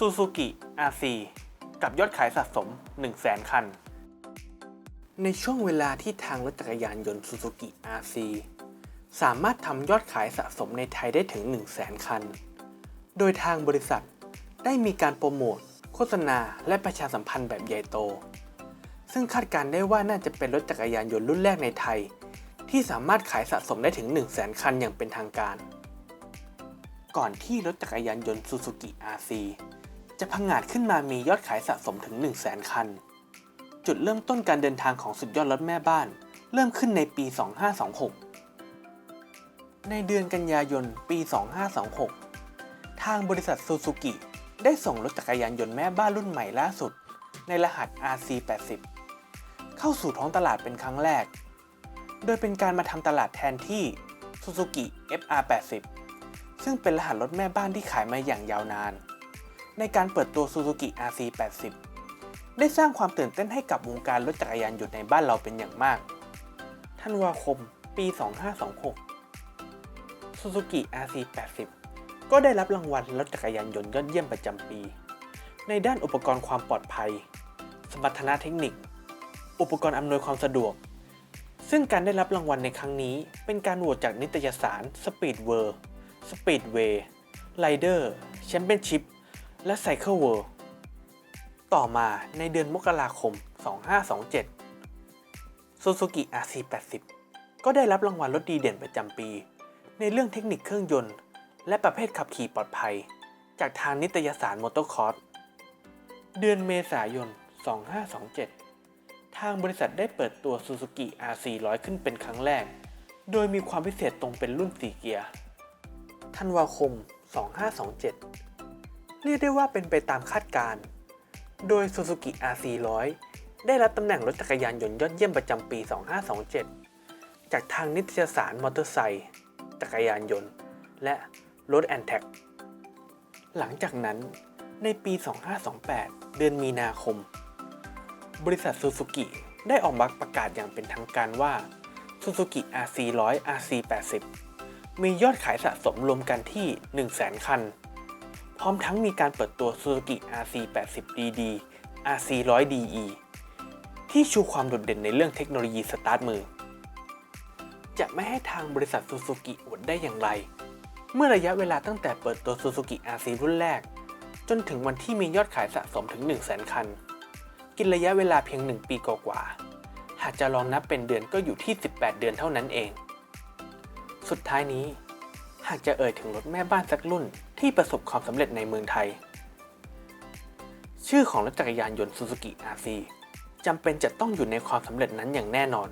Suzuki RC กับยอดขายสะสม 100,000 คัน ในช่วงเวลาที่ทางรถจักรยานยนต์ Suzuki RC สามารถทำยอดขายสะสมในไทยได้ถึง 100,000 คัน โดยทางบริษัทได้มีการโปรโมท โฆษณา และประชาสัมพันธ์แบบใหญ่โต ซึ่งคาดการได้ว่าน่าจะเป็นรถจักรยานยนต์รุ่นแรกในไทย ที่สามารถขายสะสมได้ถึง 100,000 คันอย่างเป็นทางการ ก่อนที่รถจักรยานยนต์ Suzuki RC จะพังงาดขึ้นมามียอดขายสะสมถึง 100,000 คัน จุดเริ่มต้นการเดินทางของสุดยอดรถแม่บ้าน เริ่มขึ้นในปี 2526 ในเดือนกันยายนปี 2526 ทางบริษัทซูซูกิได้ส่งรถจักรยานยนต์แม่บ้านรุ่นใหม่ล่าสุด ในรหัส RC80 เข้าสู่ท้องตลาดเป็นครั้งแรก โดยเป็นการมาทำตลาดแทนที่ Suzuki FR80 ซึ่งเป็นรหัสรถแม่บ้านที่ขายมาอย่างยาวนาน ในการเปิดตัว Suzuki RC80 ได้สร้างความตื่นเต้นให้กับวงการรถจักรยานยนต์ในบ้านเราเป็นอย่างมากธันวาคม ปี 2526 Suzuki RC80 ก็ได้รับรางวัลรถจักรยานยนต์ยอดเยี่ยมประจำปี ในด้านอุปกรณ์ความปลอดภัย สมรรถนะเทคนิค อุปกรณ์อำนวยความสะดวก ซึ่งการได้รับรางวัลในครั้งนี้ เป็นการโหวตจากนิตยสาร Speed World Speedway Rider Championship และ Cycle World ต่อมาในเดือนมกราคม 2527 Suzuki RC80 ก็ได้รับรางวัลรถดีเด่นประจำปี ในเรื่องเทคนิคเครื่องยนต์ และประเภทขับขี่ปลอดภัย จากทางนิตยสาร Motor Corp เดือนเมษายน 2527 ทางบริษัทได้เปิดตัว Suzuki R400 ขึ้นเป็นครั้งแรก โดยมีความพิเศษตรงเป็นรุ่น 4 เกียร์ ธันวาคม 2527 เรียกได้ว่าเป็นไปตามคาดการณ์โดย Suzuki R400 ได้รับตำแหน่งรถจักรยานยนต์ยอดเยี่ยมประจำปี 2527 จากทางนิตยสารมอเตอร์ไซค์จักรยานยนต์ และรถแอนแท็กหลังจากนั้นในปี 2528 เดือนมีนาคม บริษัท Suzuki ได้ออกมาประกาศอย่างเป็นทางการว่า Suzuki RC100 RC80 มียอดขายสะสมรวมกันที่ 100,000 คัน ร้อมทั้งมีการเปิดตัว Suzuki RC80DD RC100DE ที่ชูความโดดเด่นในเรื่องเทคโนโลยีสตาร์ทมือ จะไม่ให้ทางบริษัท Suzuki อดได้อย่างไร เมื่อระยะเวลาตั้งแต่เปิดตัว Suzuki RC รุ่นแรก จนถึงวันที่มียอดขายสะสมถึง 100,000 คัน กินระยะเวลาเพียง 1 ปีกว่าๆหากจะลองนับเป็นเดือนก็อยู่ที่ 18 เดือนเท่านั้นเอง สุดท้ายนี้ หากจะเอ่ยถึงรถแม่บ้านสักรุ่นที่ประสบความสำเร็จในเมืองไทย ชื่อของรถจักรยานยนต์ Suzuki RC จำเป็นจะต้องอยู่ในความสำเร็จนั้นอย่างแน่นอน